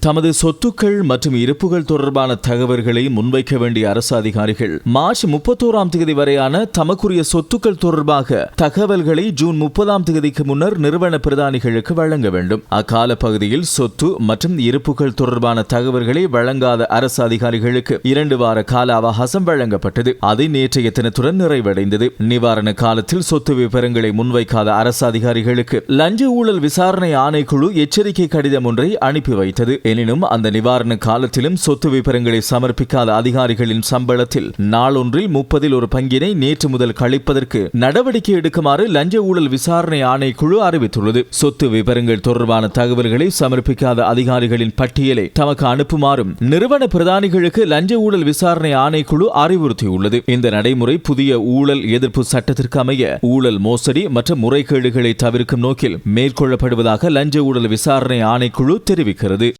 தமது சொத்துக்கள் மற்றும் இருப்புகள் தொடர்பான தகவல்களை முன்வைக்க வேண்டிய அரசு அதிகாரிகள் மார்ச் முப்பத்தோராம் தேதி வரையான தமக்குரிய சொத்துக்கள் தொடர்பாக தகவல்களை ஜூன் முப்பதாம் தேதிக்கு முன்னர் நிறுவன பிரதானிகளுக்கு வழங்க வேண்டும். அக்கால பகுதியில் சொத்து மற்றும் இருப்புகள் தொடர்பான தகவல்களை வழங்காத அரசு அதிகாரிகளுக்கு இரண்டு வார கால அவகாசம் வழங்கப்பட்டது. அது நேற்றைய தினத்துடன் நிறைவடைந்தது. நிவாரண காலத்தில் சொத்து விவரங்களை முன்வைக்காத அரசு அதிகாரிகளுக்கு லஞ்ச ஊழல் விசாரணை ஆணைக்குழு எச்சரிக்கை கடிதம் ஒன்றை அனுப்பி வைத்தது. எனினும் அந்த நிவாரண காலத்திலும் சொத்து விவரங்களை சமர்ப்பிக்காத அதிகாரிகளின் சம்பளத்தில் நாளொன்றில் முப்பதில் ஒரு பங்கினை நேற்று முதல் கழிப்பதற்கு நடவடிக்கை எடுக்குமாறு லஞ்ச ஊழல் விசாரணை ஆணைக்குழு அறிவித்துள்ளது. சொத்து விவரங்கள் தொடர்பான தகவல்களை சமர்ப்பிக்காத அதிகாரிகளின் பட்டியலை தமக்கு அனுப்புமாறும் நிறுவன பிரதானிகளுக்கு லஞ்ச ஊழல் விசாரணை ஆணைக்குழு அறிவுறுத்தியுள்ளது. இந்த நடைமுறை புதிய ஊழல் எதிர்ப்பு சட்டத்திற்கு அமைய ஊழல் மோசடி மற்றும் முறைகேடுகளை தவிர்க்கும் நோக்கில் மேற்கொள்ளப்படுவதாக லஞ்ச ஊழல் விசாரணை ஆணைக்குழு தெரிவிக்கிறது.